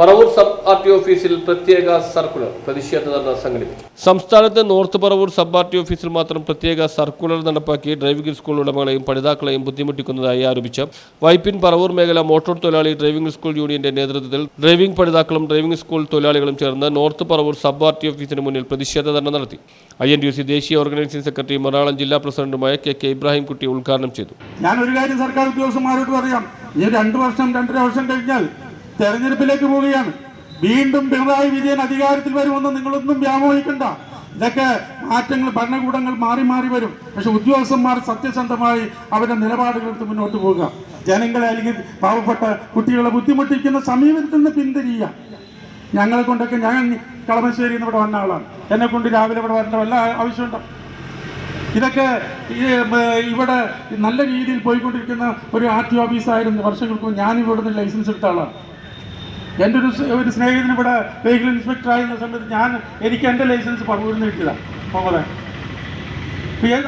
Paravur sub R T ഓഫീസിൽ പ്രത്യേക circular പ്രതിഷേധ ധർണ സംഘടിപ്പിച്ചു. സംസ്ഥാനത്തെ north Paravur sub R T ഓഫീസിൽ മാത്രം പ്രത്യേക സർക്കുലർ നടപ്പാക്കി ഡ്രൈവിംഗ് സ്കൂൾ ഉടമകളെയും പഠിതാക്കളെയും ബുദ്ധിമുട്ടിക്കുന്നതായി ആരോപിച്ച് വൈപ്പിൻ പറവൂർ മേഖല മോട്ടോർ തൊഴിലാളി ഡ്രൈവിംഗ് സ്കൂൾ യൂണിയന്റെ നേതൃത്വത്തിൽ ഡ്രൈവിംഗ് പഠിതാക്കളും ഡ്രൈവിംഗ് സ്കൂൾ തൊഴിലാളികളും ചേർന്ന് north Paravur sub R T ഓഫീസിന് മുന്നിൽ പ്രതിഷേധ ധർണ നടത്തി. ഐ എൻ ടി സി ദേശീയ ഓർഗനൈസിംഗ് സെക്രട്ടറി മലയാളം ജില്ലാ പ്രസിഡന്റുമായ കെ കെ ഇബ്രാഹിംകുട്ടി ഉദ്ഘാടനം ചെയ്തു. ഞാൻ ഒരു കാര്യം സർക്കാർ ഉദ്യോഗസ്ഥന്മാരോട് പറയാം. ഈ രണ്ട് വർഷം രണ്ടര വർഷം കഴിഞ്ഞാൽ തെരഞ്ഞെടുപ്പിലേക്ക് പോവുകയാണ്. വീണ്ടും പിണറായി വിജയൻ അധികാരത്തിൽ വരുമെന്ന് നിങ്ങളൊന്നും വ്യാമോഹിക്കണ്ട. ഇതൊക്കെ മാറ്റങ്ങൾ ഭരണകൂടങ്ങൾ മാറി മാറി വരും. പക്ഷെ ഉദ്യോഗസ്ഥന്മാർ സത്യസന്ധമായി അവരുടെ നിലപാടുകളെടുത്ത് മുന്നോട്ട് പോകുക ജനങ്ങളെ അല്ലെങ്കിൽ പാവപ്പെട്ട കുട്ടികളെ ബുദ്ധിമുട്ടിക്കുന്ന സമീപത്തിൽ നിന്ന് പിന്തിരിയുക. ഞങ്ങളെ കൊണ്ടൊക്കെ ഞാൻ കളമശ്ശേരി ഇവിടെ വന്ന ആളാണ്. എന്നെ കൊണ്ട് രാവിലെ ഇവിടെ വരേണ്ട വല്ല ആവശ്യമുണ്ടോ? ഇതൊക്കെ ഇവിടെ നല്ല രീതിയിൽ പോയിക്കൊണ്ടിരിക്കുന്ന ഒരു ആർ ടി ഓഫീസായിരുന്നു. വർഷങ്ങൾക്ക് ഞാൻ ലൈസൻസ് എടുത്ത ആളാണ്. എന്റെ ഒരു ഒരു സ്നേഹിതന് ഇവിടെ വെഹിക്കിൾ ഇൻസ്പെക്ടർ ആയിരുന്ന സമയത്ത് ഞാൻ എനിക്ക് എന്റെ ലൈസൻസ് പറവൂരിൽ നിന്ന് കിട്ടിയതാണ് പോകലെ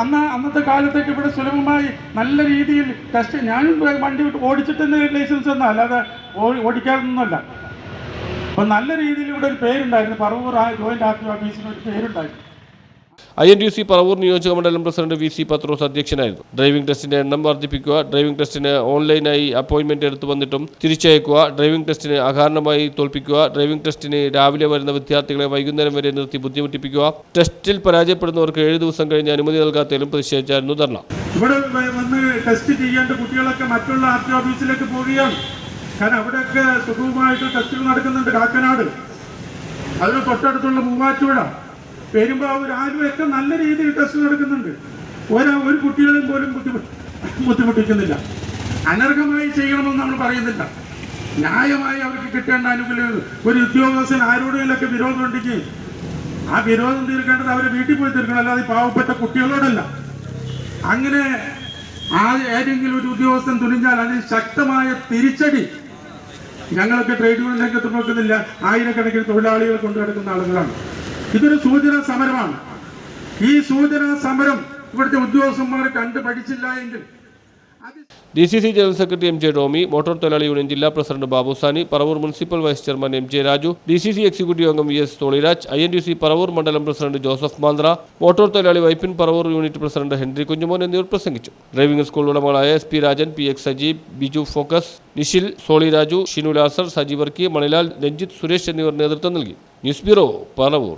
അന്ന് അന്നത്തെ കാലത്തേക്ക് ഇവിടെ സുലഭമായി നല്ല രീതിയിൽ ടെസ്റ്റ് ഞാനും വണ്ടി വിട്ട് ഓടിച്ചിട്ട് ലൈസൻസ് ഒന്നും അല്ലാതെ ഓ- ഓടിക്കാതൊന്നുമല്ല അപ്പം നല്ല രീതിയിൽ ഇവിടെ ഒരു പേരുണ്ടായിരുന്നു പറവൂർ ആ ജോയിന്റ് ആർട്ടി ഓഫീസിന് ഒരു പേരുണ്ടായിരുന്നു. I N D C Paravur നിയോജക മണ്ഡലം പ്രസിഡന്റ് വി സി പത്രോസ് അധ്യക്ഷനായിരുന്നു. ഡ്രൈവിംഗ് ടെസ്റ്റിന്റെ എണ്ണം വർദ്ധിപ്പിക്കുക ഡ്രൈവിംഗ് ടെസ്റ്റിന് ഓൺലൈനായി അപ്പോയിന്റ്മെന്റ് എടുത്തു വന്നിട്ടും തിരിച്ചയക്കുക ഡ്രൈവിംഗ് ടെസ്റ്റിന് അകാരണമായി തോൽപ്പിക്കുക ഡ്രൈവിംഗ് ടെസ്റ്റിന് രാവിലെ വരുന്ന വിദ്യാർത്ഥികളെ വൈകുന്നേരം വരെ നിർത്തി ബുദ്ധിമുട്ടിപ്പിക്കുക ടെസ്റ്റിൽ പരാജയപ്പെടുന്നവർക്ക് ഏഴ് ദിവസം കഴിഞ്ഞ് അനുമതി നൽകാത്തതിലും പ്രതിഷേധിച്ചായിരുന്നു ധർണ. ടെസ്റ്റ് ഓഫീസിലേക്ക് കാരണം അവിടെയൊക്കെ സുഖവുമായിട്ട് ടെസ്റ്റുകൾ നടക്കുന്നുണ്ട് കാക്കനാട്. അതിന് തൊട്ടടുത്തുള്ള മൂവാറ്റുപുഴ. പെരുമ്പാവൂർ ആലുവയൊക്കെ നല്ല രീതിയിൽ ടെസ്റ്റ് നടക്കുന്നുണ്ട്. ഒരാ ഒരു കുട്ടികളെയും പോലും ബുദ്ധിമുട്ട് ബുദ്ധിമുട്ടിക്കുന്നില്ല. അനർഹമായി ചെയ്യണമെന്ന് നമ്മൾ പറയുന്നില്ല. ന്യായമായി അവർക്ക് കിട്ടേണ്ട ആനുകൂല്യങ്ങൾ ഒരു ഉദ്യോഗസ്ഥൻ ആരോടെങ്കിലൊക്കെ വിരോധം ഉണ്ടെങ്കിൽ ആ വിരോധം തീർക്കേണ്ടത് അവരെ വീട്ടിൽ പോയി തീർക്കണം. അല്ലാതെ പാവപ്പെട്ട കുട്ടികളോടല്ല. അങ്ങനെ ആ ഏതെങ്കിലും ഒരു ഉദ്യോഗസ്ഥൻ തുനിഞ്ഞാൽ അതിന് ശക്തമായ തിരിച്ചടി ഞങ്ങളൊക്കെ ട്രേഡ് യൂണിയൻ രംഗത്ത് നോക്കുന്നില്ല. ആയിരക്കണക്കിന് തൊഴിലാളികൾ കൊണ്ടു നടക്കുന്ന ആളുകളാണ്. ഇതൊരു സൂചനാ സമരമാണ്. ഈ സൂചനാ സമരം ഇവിടുത്തെ ഉദ്യോഗസ്ഥന്മാർ കണ്ടു പഠിച്ചില്ല എങ്കിൽ D C C general secretary M J Tomy motor തൊഴിലാളി യൂണിയൻ ജില്ലാ president Babusani Paravur municipal vice chairman M J Raju D C C executive അംഗം V S Tholiraj I N D C Paravur മണ്ഡലം president Joseph Mandra motor തൊഴിലാളി Vypin Paravur unit president Henry Kunjumon എന്നിവർ പ്രസംഗിച്ചു. Driving school ഉടമകളായ S P Rajan P X Sajeeb Biju focus Nishil Soly Raju Shinu Lazar Sajivarkey Manilal Ranjith Suresh എന്നിവർ നേതൃത്വം നൽകി. News bureau Paravur.